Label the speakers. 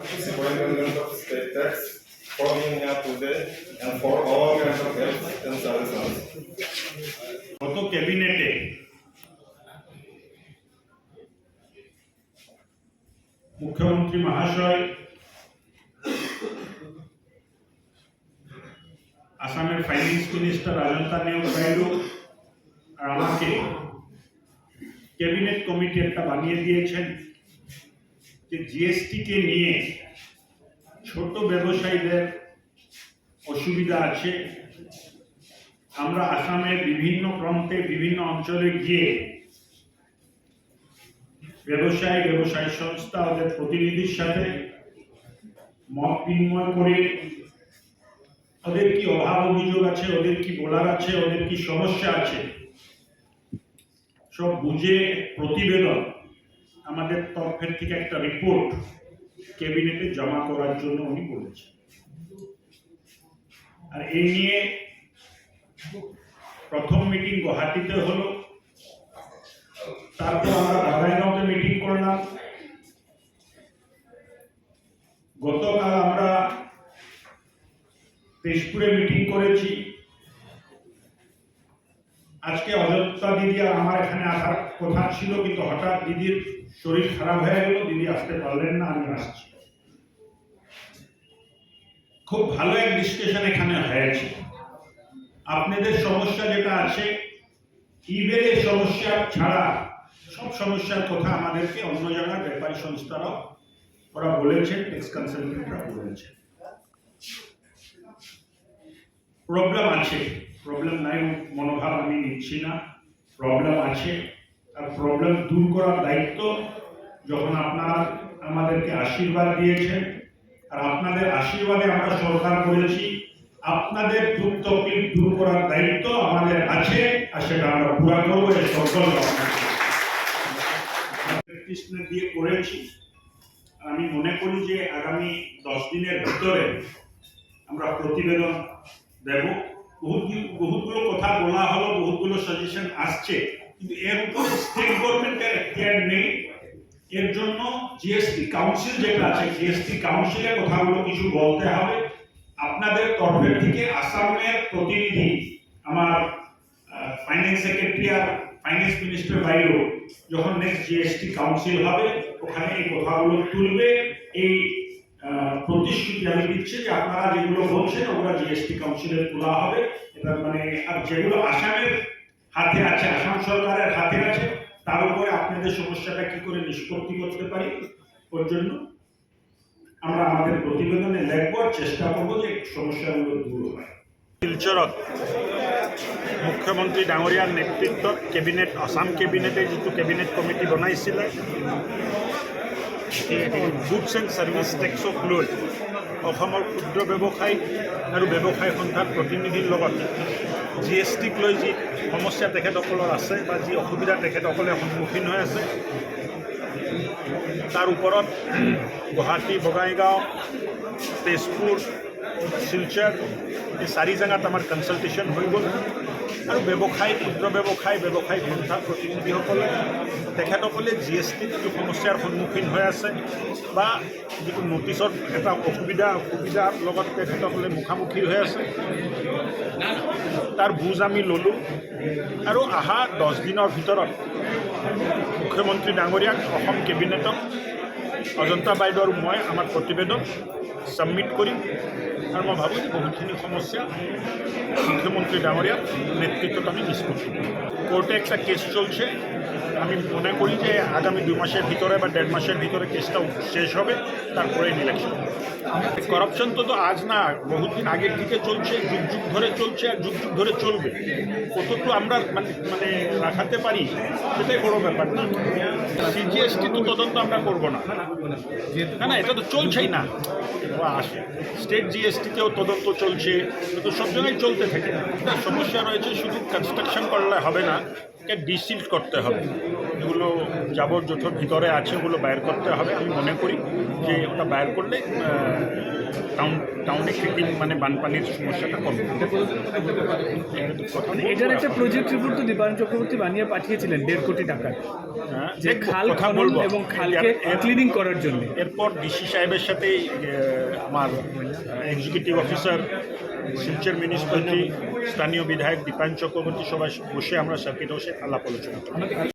Speaker 1: Superintendent of State Tax for being here today and for all kinds of help and services.
Speaker 2: গত ক্যাবিনেটে মুখ্যমন্ত্রী মহাশয় আসামের finance minister রাজন্তা নিয়োগ নাইডু আর আমাকে ক্যাবিনেট কমিটি একটা বানিয়ে দিয়েছেন যে জিএসটিকে নিয়ে ছোট ব্যবসায়ীদের অসুবিধা আছে, আমরা আসামের বিভিন্ন প্রান্তে, বিভিন্ন অঞ্চলে গিয়ে ব্যবসায়ী ব্যবসায়ী সংস্থা ওদের প্রতিনিধির সাথে মত বিনিময় করে ওদের কি অভাব অভিযোগ আছে, ওদের কি বলার আছে, ওদের কি সমস্যা আছে, সব বুঝে প্রতিবেদন আমাদের তরফের থেকে একটা রিপোর্ট ক্যাবিনেটে জমা করার জন্য উনি বলেছেন। আর এই নিয়ে প্রথম মিটিং গুয়াহাটিতে হলো। তারপর আমরা বাগাইগাঁওতে মিটিং করলাম। গতকাল আমরা তেজপুরে মিটিং করেছি। আজকে অযোধ্যা দিদি আর আমার এখানে আসার কথা ছিল, কিন্তু হঠাৎ দিদির শরীর খারাপ হয়ে গেল দিদি আসতে পারলেন না, আমি আসছি। খুব ভালো এক ডিসকাশন এখানে হয়েছে। আপনাদের সমস্যা যেটা আছে ইবের সমস্যা ছাড়া সব সমস্যার কথা আমাদেরকে অন্য জায়গার ব্যাপারী সংস্থারাও ওরা বলেছেন এক্স কনসালটেন্টরা বলেছেন। প্রবলেম আছে প্রবলেম নাই, মনোভাব আমি নিচ্ছি না। প্রবলেম আছে আর প্রবলেম দূর করার দায়িত্ব যখন আপনারা আমাদেরকে আশীর্বাদ দিয়েছেন, আর আপনাদের আশীর্বাদে আমরা সরকার করেছি, আপনাদের দুঃখ তকলিফ দূর করার দায়িত্ব আমাদের আছে, আর সেটা আমরা পুরা করব সকল কৃষ্ণ দিয়ে করেছি। আমি মনে করি যে আগামী দশ দিনের ভিতরে আমরা প্রতিবেদন দেব। বহুত বহুতগুলো কথা বলা হলো, বহুতগুলো সাজেশন আসছে। এর জন্য জিএসটি কাউন্সিল যেটা আছে জিএসটি কাউন্সিলের কথাগুলো কিছু বলতে হবে। আপনাদের তরফের থেকে আসামের প্রতিনিধি আমার ফাইন্যান্স সেক্রেটারি আর ফাইন্যান্স মিনিস্টার বাইরেও যখন নেক্সট জিএসটি কাউন্সিল হবে, ওখানে এই কথাগুলো তুলবে। এই প্রতিশ্রুতি আমি দিচ্ছি যে আপনারা যেগুলো বলছেন, ওগুলো জিএসটি কাউন্সিলে তোলা হবে। এটা মানে আর যেগুলো আসামের হাতে আছে, আসাম সরকারের হাতে আছে। তার উপরে আপনাদের সমস্যাটা কি করে নিষ্পত্তি করতে পারি? ওর জন্য আমরা আমাদের প্রতিবেদনে লিখব চেষ্টা করব যে সমস্যাগুলো দূর হয়। শিলচৰত মুখ্যমন্ত্ৰী ডাঙৰীয়াৰ নেতৃত্বত কেবিনেট আসাম কেবিনেটে যিটো কেবিনেট কমিটি বনাইছিলে গুডছ এণ্ড ছাৰ্ভিচ টেক্সক লৈ অসমৰ ক্ষুদ্ৰ ব্যৱসায়ী আৰু ব্যৱসায় সন্থাৰ প্ৰতিনিধিৰ লগত জি এছ টিক লৈ যি সমস্যা তেখেতসকলৰ আছে বা যি অসুবিধা তেখেতসকলে সন্মুখীন হৈ আছে, তাৰ ওপৰত গুৱাহাটী, বঙাইগাঁও, তেজপুৰ, শিলচৰ, এই চাৰি জেগাত আমাৰ কনচালটেশ্যন হৈ গ'ল। আৰু ব্যৱসায়ী, ক্ষুদ্ৰ ব্যৱসায় ব্যৱসায়িক সন্থাৰ প্ৰতিনিধিসকলে, তেখেতসকলে জি এছ টিত যিটো সমস্যাৰ সন্মুখীন হৈ আছে বা যিটো নটিছত এটা অসুবিধা, অসুবিধাৰ লগত তেখেতসকলে মুখামুখি হৈ আছে, তাৰ বুজ আমি ল'লোঁ আৰু অহা দহ দিনৰ ভিতৰত মুখ্যমন্ত্ৰী ডাঙৰীয়াক অসম কেবিনেটক অজন্তা আৰু মই আমার প্রতিবেদন সাবমিট করি আৰু মই ভাবোঁ যে বহুতখিনি সমস্যা মুখ্যমন্ত্রী ডাঙরিয়ার নেতৃত্বত আমি নিষ্পত্তি। কোর্টে একটা কেস চলছে। আমি মনে করি যে আগামী দুই মাসের ভিতরে বা দেড় মাসের ভিতরে কেসটা শেষ হবে, তারপরে ইলেকশন করাপশন তো তো আজ না, বহুদিন আগের থেকে চলছে, যুগ যুগ ধরে চলছে আর যুগ যুগ ধরে চলবে। কতটুকু আমরা মানে মানে রাখাতে পারি, সেটাই বড় ব্যাপার না। সিজিএসটি তো তদন্ত আমরা করব না। না না এটা তো চলছেই না। স্টেট জিএসটিতেও তদন্ত চলছে তো সব জায়গায় চলতে থাকে। সমস্যা রয়েছে শুধু কনস্ট্রাকশন করলে হবে না ডিসিল্ড করতে হবে। এগুলো জোথর ভিতরে আছে, ওগুলো বাইর করতে হবে। আমি মনে করি যে ওটা বাইর করলে টাউন টাউনে কৃত্রিম মানে বানপানির সমস্যাটা কথা
Speaker 3: মানে এটার একটা প্রজেক্ট রিপোর্ট তো দীপায়ন চক্রবর্তী বানিয়ে পাঠিয়েছিলেন দেড় কোটি টাকার।
Speaker 2: হ্যাঁ,
Speaker 3: যে খাল খনন এবং খালকে ক্লিনিং করার জন্য।
Speaker 2: এরপর ডিসি সাহেবের সাথে আমার এক্সিকিউটিভ অফিসার শিলচর মিউনিসিপ্যালিটি স্থানীয় বিধায়ক দীপায়ন চক্রবর্তী সবাই বসে আমরা সার্কিট হাউসে আলাপ আলোচনা